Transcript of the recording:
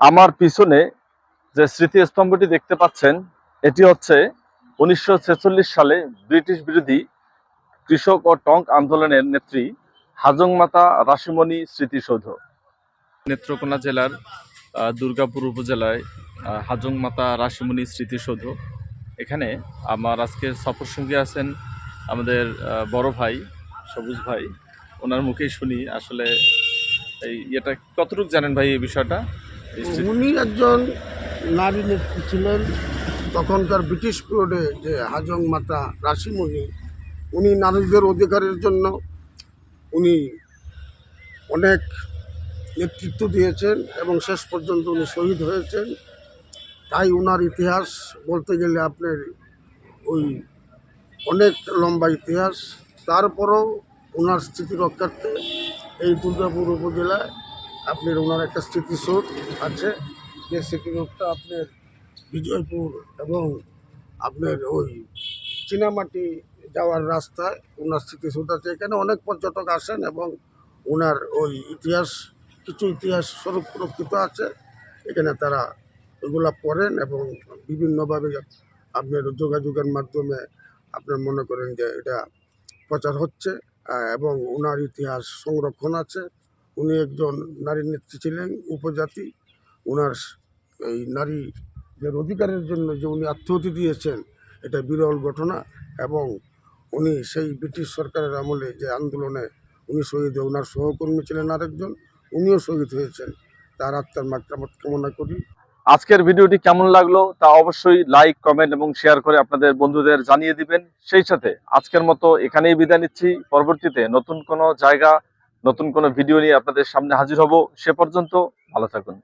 আমার পিছনে যে স্মৃতিস্তম্ভটি দেখতে পাচ্ছেন এটি হচ্ছে উনিশশো ছেচল্লিশ সালে ব্রিটিশ বিরোধী কৃষক ও টঙ্ক আন্দোলনের নেত্রী হাজং মাতা রাশিমণি স্মৃতিসৌধ। নেত্রকোনা জেলার দুর্গাপুর উপজেলায় আহ, হাজং মাতা রাশিমণি স্মৃতিসৌধ। এখানে আমার আজকে সফর সঙ্গী আছেন আমাদের বড় ভাই সবুজ ভাই। ওনার মুখেই শুনি আসলে এই এটা কতটুকু জানেন ভাই এই বিষয়টা? উনি একজন নারী নেত্রী ছিলেন, তখনকার ব্রিটিশ পিরিয়ডে যে হাজং মাতা রাশিমণি, উনি নারীদের অধিকারের জন্য উনি অনেক নেতৃত্ব দিয়েছেন এবং শেষ পর্যন্ত উনি শহীদ হয়েছেন। তাই ওনার ইতিহাস বলতে গেলে আপনার ওই অনেক লম্বা ইতিহাস। তারপরও ওনার স্মৃতি রক্ষার্থে এই দুর্গাপুর উপজেলায় আপনার ওনার একটা স্মৃতিসৌধ আছে, যে স্মৃতিসৌধটা আপনার বিজয়পুর এবং আপনার ওই চীনামাটি যাওয়ার রাস্তায় ওনার স্মৃতিসৌধ আছে। এখানে অনেক পর্যটক আসেন এবং ওনার ওই ইতিহাস, কিছু ইতিহাস স্বরূপ সুরক্ষিত আছে। এখানে তারা ওইগুলা পড়েন এবং বিভিন্নভাবে আপনার যোগাযোগের মাধ্যমে আপনার মনে করেন যে এটা প্রচার হচ্ছে এবং ওনার ইতিহাস সংরক্ষণ আছে। উনি একজন নারী নেত্রী ছিলেন, উপজাতি। ওনার এই নারীদের অধিকারের জন্য যে উনি আত্মহতি দিয়েছেন, এটা বিরল ঘটনা এবং উনি সেই ব্রিটিশ সরকারের আমলে যে আন্দোলনে উনি শহীদ ওনার সহকর্মী ছিলেন আরেকজন, উনিও শহীদ হয়েছেন। তার আত্মার মাত্রা কামনা করি। আজকের ভিডিওটি কেমন লাগল তা অবশ্যই লাইক, কমেন্ট এবং শেয়ার করে আপনাদের বন্ধুদের জানিয়ে দিবেন। সেই সাথে আজকের মতো এখানেই বিদায় নিচ্ছি। পরবর্তীতে নতুন কোনো জায়গা নতুন কোনো ভিডিও নিয়ে আপনাদের সামনে হাজির হব। সে পর্যন্ত ভালো থাকুন।